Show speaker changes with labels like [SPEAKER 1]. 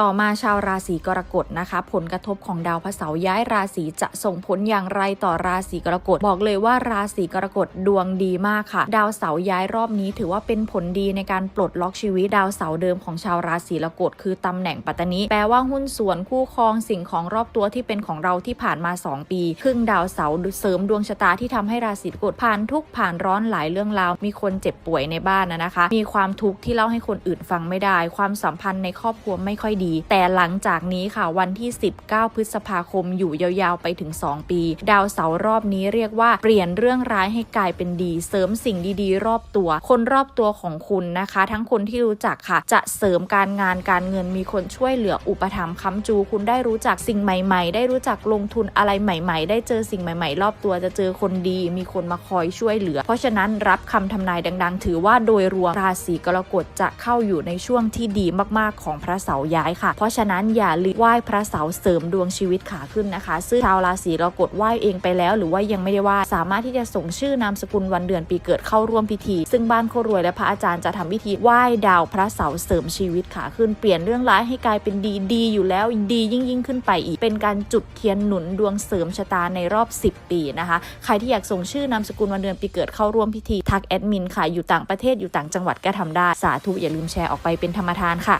[SPEAKER 1] ต่อมาชาวราศีกรกฎนะคะ ผลกระทบของดาวพระเสาร์ย้ายราศีจะส่งผลอย่างไรต่อราศีกรกฎบอกเลยว่าราศีกรกฎดวงดีมากค่ะ ดาวเสาร์ย้ายรอบนี้ ถือว่าเป็นผลดีในการปลดล็อกชีวิตดาวเสาร์เดิมของชาวราศีกรกฎคือตำแหน่งปัตตานีแปลว่าหุ้นส่วนคู่ครองสิ่งของรอบตัวที่เป็นของเราที่ผ่านมา 2 ปี ครึ่งดาวเสาร์เสริมดวงชะตาที่ทำให้ราศีกรกฎผ่านทุกผ่านร้อนหลายเรื่องราวมีคนเจ็บป่วยในบ้านนะนะคะ มีความทุกข์ที่เล่าให้คนอื่นฟังไม่ได้ ความสัมพันธ์ในครอบครัวไม่ค่อยดีแต่หลังจากนี้ค่ะวันที่ 19 พฤษภาคมอยู่ยาวๆไปถึง 2 ปี ดาวเสาร์รอบนี้เรียกว่าเปลี่ยนเรื่องร้ายให้กลายเป็นดี เสริมสิ่งดีๆ รอบตัว คนรอบตัวของคุณนะคะ ทั้งคนที่รู้จักค่ะ จะเสริมการงานการเงินมีคนช่วยเหลืออุปถัมภ์ค้ำจูคุณได้รู้จักสิ่งใหม่ ๆ ได้รู้จักลงทุนอะไรใหม่ ๆ ได้เจอสิ่งใหม่ ๆ รอบตัวจะเจอคนดี มีคนมาคอยช่วยเหลือ เพราะฉะนั้นรับคำทำนายดัง ๆ ถือว่าโดยรวมราศีกรกฎจะเข้าอยู่ในช่วงที่ดีมากๆของพระเสาร์ย้ายค่ะ เพราะฉะนั้นอย่าลืมไหว้พระเสาเสริมดวงชีวิตขาขึ้นนะคะ ซึ่งชาวราศีกรากฎไหว้เองไปแล้ว หรือว่ายังไม่ได้ไหว้สามารถที่จะส่งชื่อนามสกุลวันเดือนปีเกิดเข้าร่วมพิธี ซึ่งบ้านโครวยและพระอาจารย์จะทำพิธีไหว้ดาวพระเสาเสริมชีวิตขาขึ้นเปลี่ยนเรื่องร้ายให้กลายเป็นดีดีอยู่แล้วดียิ่งยิ่งขึ้นไปอีก เป็นการจุดเทียนหนุนดวงเสริมชะตาในรอบ 10 ปีนะคะ ใครที่อยากส่งชื่อนามสกุลวันเดือนปีเกิดเข้าร่วมพิธีทักแอดมินค่ะอยู่ต่างประเทศอยู่ต่างจังหวัดก็ทำได้สาธุอย่าลืมแชร์ออกไปเป็นธรรมทานค่ะ